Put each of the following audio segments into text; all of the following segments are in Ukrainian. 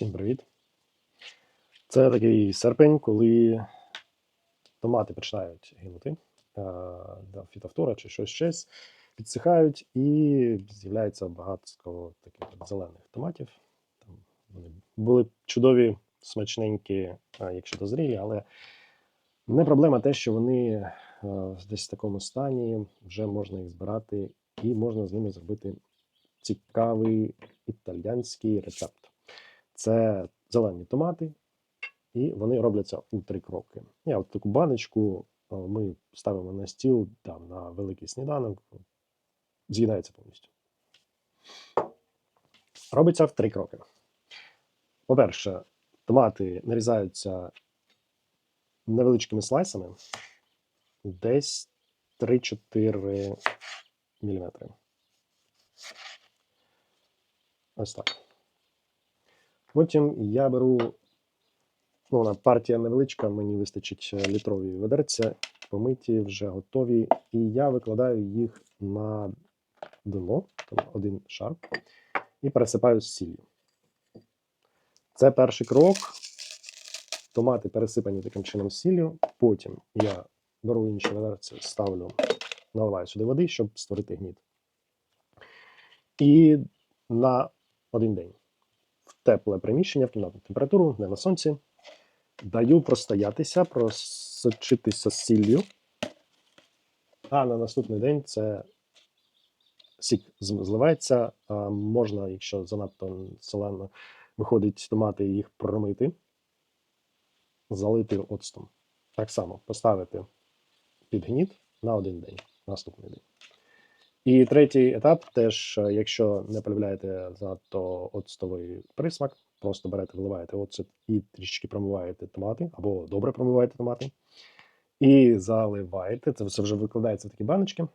Всім привіт. Це такий серпень, коли томати починають гинути, е, фітофтора чи щось щось, підсихають і з'являється багато таких зелених томатів. Там вони були чудові, смачненькі, якщо дозрілі, але не проблема те, що вони е, десь в такому стані, вже можна їх збирати і можна з ними зробити цікавий італьянський рецепт. Це зелені томати, і вони робляться у три кроки. Я от таку баночку е, ми ставимо на стіл там, на великий сніданок, з'їдається повністю. Робиться в три кроки. По-перше, томати нарізаються невеличкими слайсами, десь 3-4 мм. Ось так. Потім я беру, ну, вона партія невеличка, мені вистачить літрові ведерця, помиті, вже готові. І я викладаю їх на дно, один шар, і пересипаю з сіллю. Це перший крок. Томати пересипані таким чином сіллю. Потім я беру інші ведерці, ставлю, наливаю сюди води, щоб створити гніт. І на один день тепле приміщення, в кімнатну температуру, не на сонці. Даю простоятися, просочитися з сіллю. А на наступний день це сік зливається. А можна, якщо занадто солено виходить томати, їх промити, залити оцтом. Так само поставити під гніт на один день, наступний день. І третій етап теж, е, якщо не полюбляєте занадто оцтовий присмак, просто берете, виливаєте оцет і трішки промиваєте томати, або добре промиваєте томати, і заливаєте. Це все вже викладається в такі баночки,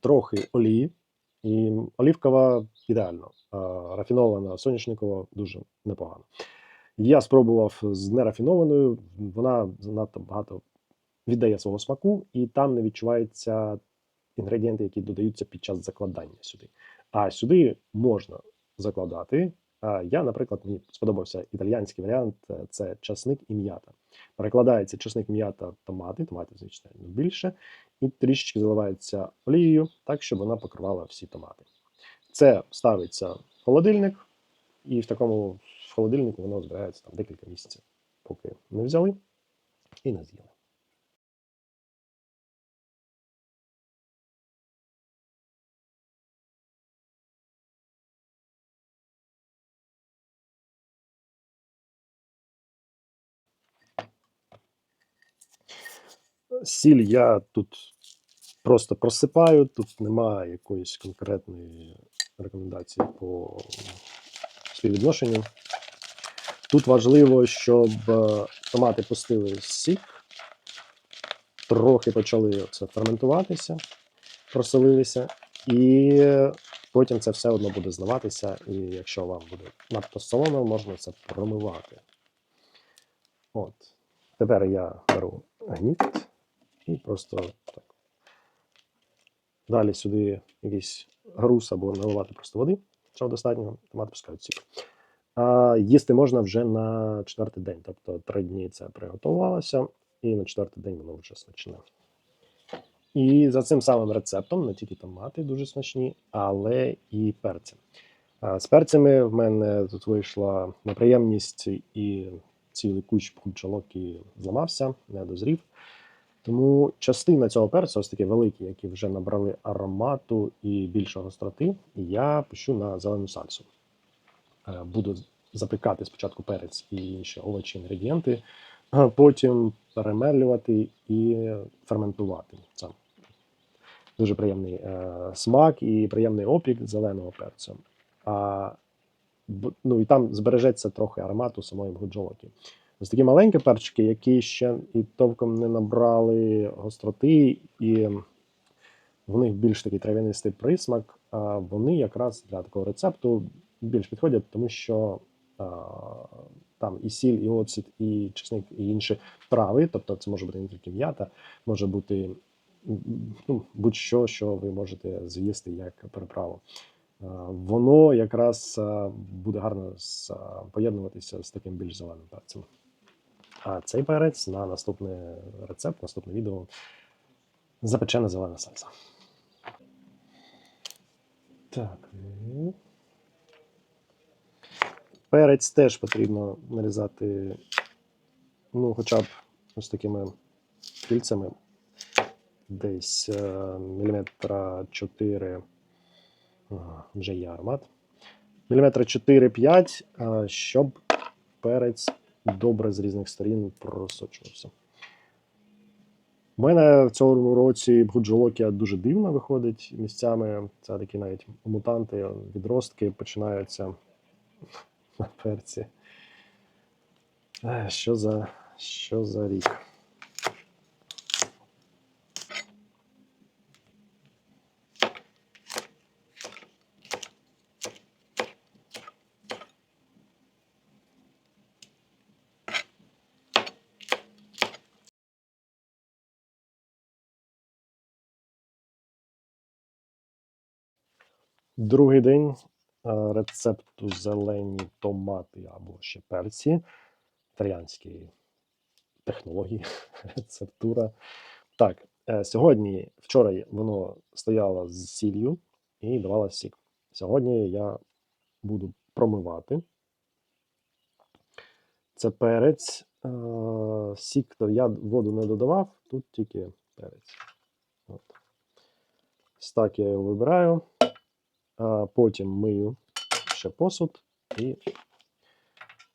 трохи олії. І олівкова ідеально, рафінована соняшникова дуже непогано. Я спробував з нерафінованою, вона занадто багато віддає свого смаку, і там не відчувається інгредієнти, які додаються під час закладання сюди. А сюди можна закладати. Я, наприклад, мені сподобався італійський варіант е, це часник і м'ята. Перекладається часник, м'ята, томати, томатів, звичайно, більше, і трішечки заливається олією, так, щоб вона покривала всі томати. Це ставиться в холодильник, і в такому в холодильнику воно збирається там декілька місяців, поки не взяли і не з'їли. Сіль я тут просто просипаю, тут немає якоїсь конкретної рекомендації по співвідношенню. Тут важливо, щоб е, томати пустили сік, трохи почали це ферментуватися, просолилися, і потім це все одно буде зливатися, і якщо вам буде надто солоно, можна це промивати. От. Тепер я беру гніт і просто так. Далі сюди якийсь груз або наливати просто води, цього достатньо, томати пускають сік. А їсти можна вже на четвертий день. Тобто три дні це приготувалося, і на четвертий день воно вже смачне. І за цим самим рецептом не тільки томати дуже смачні, але і перці. З перцями в мене тут вийшла неприємність і цілий бджолок і зламався, не дозрів. Тому частина цього перцю, ось такі великі, які вже набрали аромату і більше гостроти, я пущу на зелену сальсу. Е, Буду запікати спочатку перець і інші овочі, інгредієнти, потім перемелювати і ферментувати. Це дуже приємний е, смак і приємний опік зеленого перцю. А, ну, і там збережеться трохи аромату самої бгуджолоки. Ось такі маленькі перчики, які ще і товком не набрали гостроти, і в них більш такий трав'янистий присмак. А вони якраз для такого рецепту більш підходять, тому що а, там і сіль, і оцет, і чесник, і інші трави. Тобто це може бути не тільки м'ята, може бути ну, будь-що, що ви можете з'їсти як приправу. воно якраз буде гарно поєднуватися з таким більш зеленим перцем. А цей перець на наступний рецепт, наступне відео запечена зелена сальса. Так. Перець теж потрібно нарізати, ну, хоча б ось такими кільцями, десь е, міліметра 4, ага, вже є аромат. Міліметра 4-5, е, щоб перець добре з різних сторін просочувався. У мене в цьому році бгуджолокія дуже дивно виходить місцями. Це такі навіть мутанти, відростки починаються на перці. Е, Що за, що за рік? Другий день е, рецепту зелені томати або ще перці. Італіянські технології, рецептура. Так, е, сьогодні, вчора воно стояло з сіллю і давало сік. Сьогодні я буду промивати. Це перець. Е, Сік, то я воду не додавав, тут тільки перець. От. Ось я його вибираю. Потім мию ще посуд і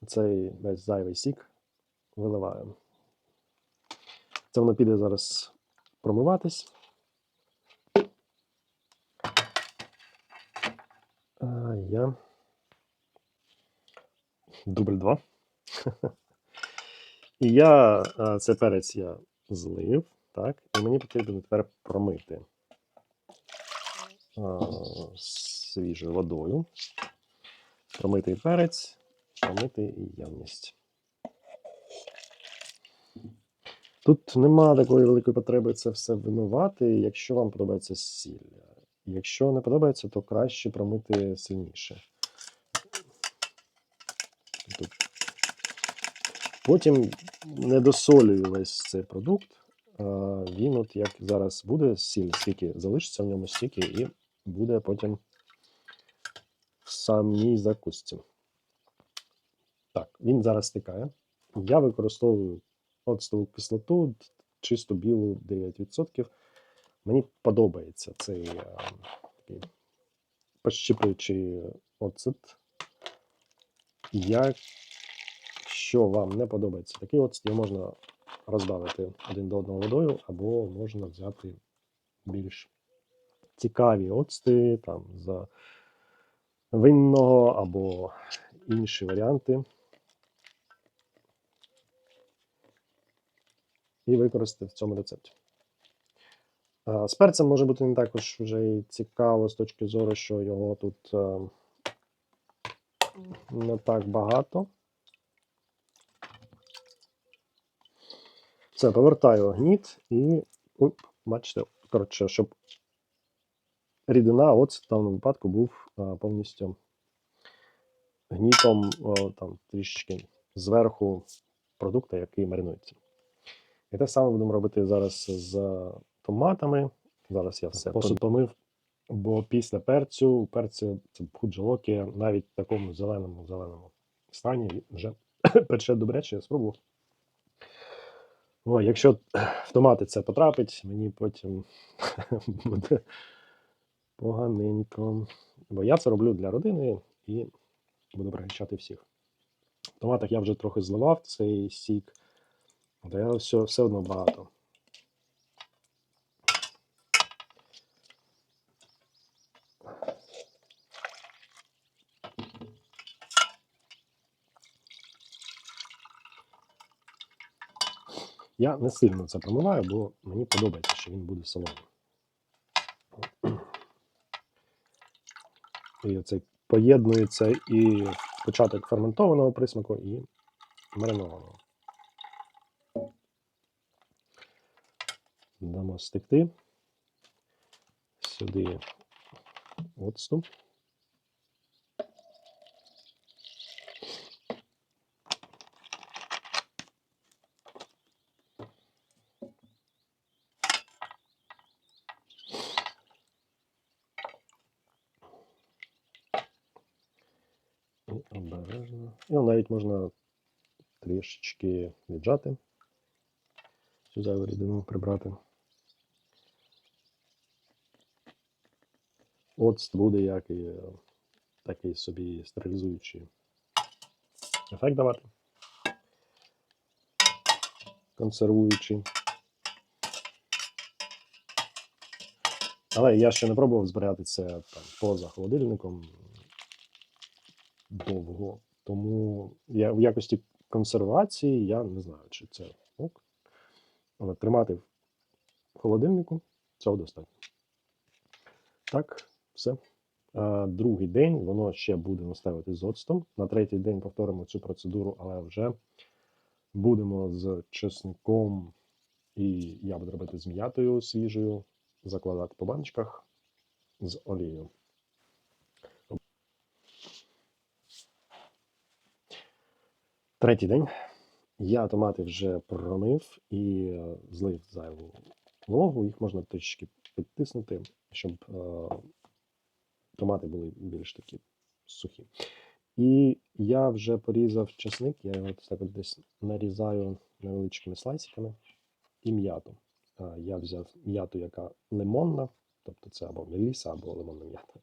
цей весь зайвий сік виливаю. Це воно піде зараз промиватись. А я дубль 2. І я а, цей перець я злив, так, і мені потрібно тепер промити свіжою водою. Промитий перець, промити і. Тут нема такої великої потреби це все вимивати, якщо вам подобається сіль. Якщо не подобається, то краще промити сильніше. Потім не досолюю весь цей продукт. Він, от як зараз буде сіль, скільки залишиться в ньому стільки, і буде потім в самій закусці. Так, він зараз стикає. Я використовую оцтову кислоту, чисто білу 9%. Мені подобається цей а, такий пощипуючий оцет. Якщо вам не подобається такий оцет, його можна розбавити один до одного водою, або можна взяти більш цікаві оцти там з винного або інші варіанти. І використати в цьому рецепті. З перцем може бути не також вже і цікаво з точки зору, що його тут е, не так багато. Все, повертаю гніт і. Бачите, коротше, щоб рідина, оцет в даному випадку був а, повністю гнітом о, там, трішечки зверху продукту, який маринується. І те саме будемо робити зараз з томатами. Зараз я все посуд помив, бо після перцю, перцю це худжолокі навіть в такому зеленому зеленому стані вже пече добряче, я спробував. О, якщо в томати це потрапить, мені потім буде поганенько. Бо я це роблю для родини і буду пригощати всіх. В томатах я вже трохи зливав цей сік, але все, все одно багато. Я не сильно це промиваю, бо мені подобається, що він буде солоним. І оцей поєднується і початок ферментованого присмаку, і маринованого. Дамо стекти. Сюди оцту. І обережно. І навіть можна трішечки віджати. Цю зайву рідину прибрати. Оцт буде як і такий собі стерилізуючий ефект давати. Консервуючий. Але я ще не пробував зберігати це там, поза холодильником довго. Тому я, в якості консервації я не знаю, чи це ок. Але тримати в холодильнику цього достатньо. Так, все. Другий день воно ще буде наставити з оцтом. На третій день повторимо цю процедуру, але вже будемо з чесником, і я буду робити з м'ятою свіжою, закладати по баночках з олією. Третій день. Я томати вже промив і е, злив зайву вологу. Їх можна трішки підтиснути, щоб е, томати були більш такі сухі. І я вже порізав часник, я його так от десь нарізаю невеличкими слайсиками і м'яту. А, Я взяв м'яту, яка лимонна, тобто це або меліса, або лимонна м'ята.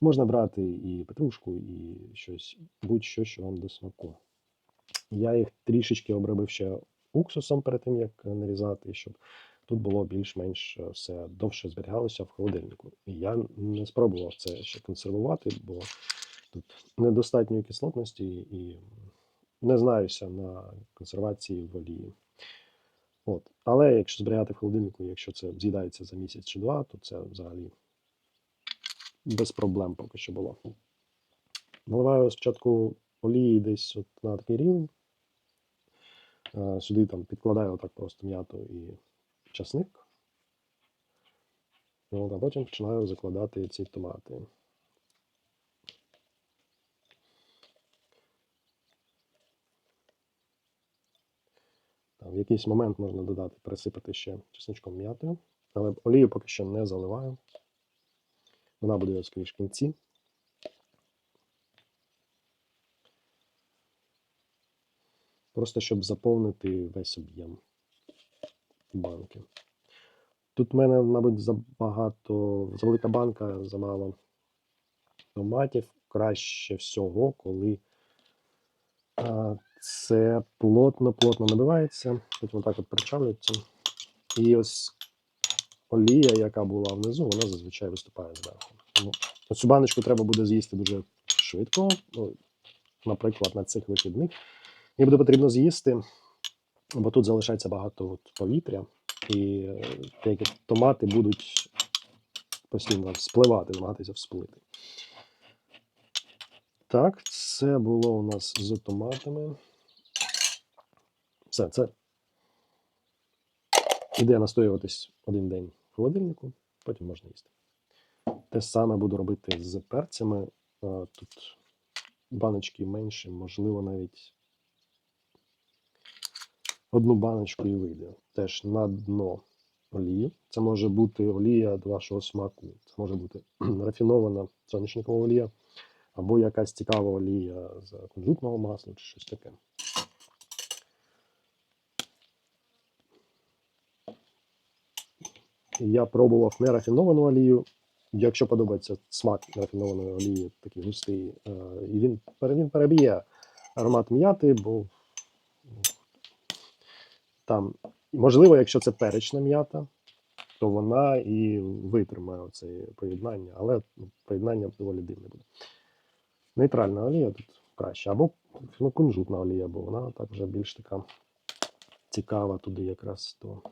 Можна брати і петрушку, і щось, будь-що, що вам до смаку. Я їх трішечки обробив ще уксусом перед тим, як нарізати, щоб тут було більш-менш е, все довше зберігалося в холодильнику. І я не спробував це ще консервувати, бо тут недостатньої кислотності і не знаюся на консервації в олії. От. Але якщо зберігати в холодильнику, якщо це з'їдається за місяць чи два, то це взагалі без проблем поки що було. Наливаю спочатку олії десь от на такий рівень. Е, Сюди там підкладаю отак просто м'яту і часник. От, а потім починаю закладати ці томати. Там, в якийсь момент можна додати, пересипати ще чесничком м'ятою, але олію поки що не заливаю. Вона буде скоріш в кінці. Просто щоб заповнити весь об'єм банки. Тут в мене, мабуть, забагато, завелика банка, замало томатів. Краще всього, коли а, це плотно-плотно набивається, потім отак от причавлюється. І ось олія, яка була внизу, вона зазвичай виступає зверху. Тому цю баночку треба буде з'їсти дуже швидко. Ну, наприклад, на цих вихідних. Мені буде потрібно з'їсти, бо тут залишається багато от повітря, і е, деякі томати будуть постійно вспливати, намагатися всплити. Так, це було у нас з томатами. Все, це іде настоюватись один день в холодильнику, потім можна їсти. Те саме буду робити з перцями. Тут баночки менші, можливо, навіть одну баночку і вийде. Теж на дно олії. Це може бути олія до вашого смаку. Це може бути рафінована соняшникова олія, або якась цікава олія з кунжутного масла чи щось таке. Я пробував нерафіновану олію. Якщо подобається смак нерафінованої олії, такий густий, е, і він, він переб'є аромат м'яти, бо там, можливо, якщо це перечна м'ята, то вона і витримає це поєднання, але ну, поєднання доволі дивне буде. Нейтральна олія тут краще, або ну, кунжутна олія, бо вона так вже більш така цікава туди якраз до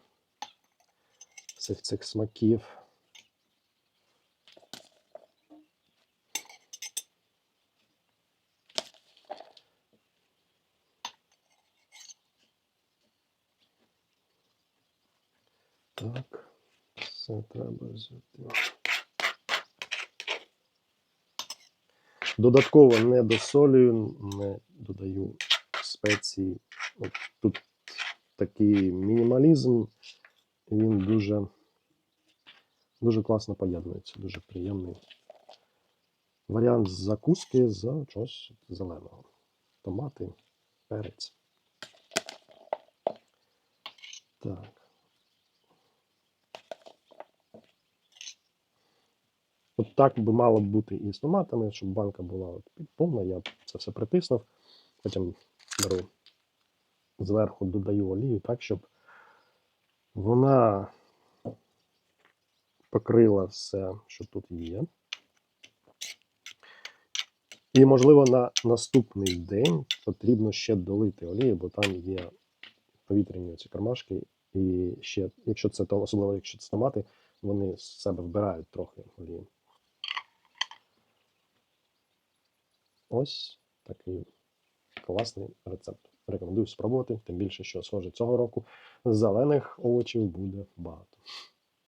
всіх цих смаків. Так, все треба взяти. Додатково не досолюю, не додаю спеції. От тут такий мінімалізм, він дуже, дуже класно поєднується, дуже приємний. варіант закуски з чогось зеленого. Томати, перець. Так. От так би мало бути і з томатами, щоб банка була от повна. Я це все притиснув. Потім беру зверху додаю олію так, щоб вона покрила все, що тут є. І, можливо, на наступний день потрібно ще долити олію, бо там є повітряні ці кармашки. І ще, якщо це то, особливо якщо це томати, вони з себе вбирають трохи олії. Ось такий класний рецепт. Рекомендую спробувати, тим більше, що схоже цього року зелених овочів буде багато.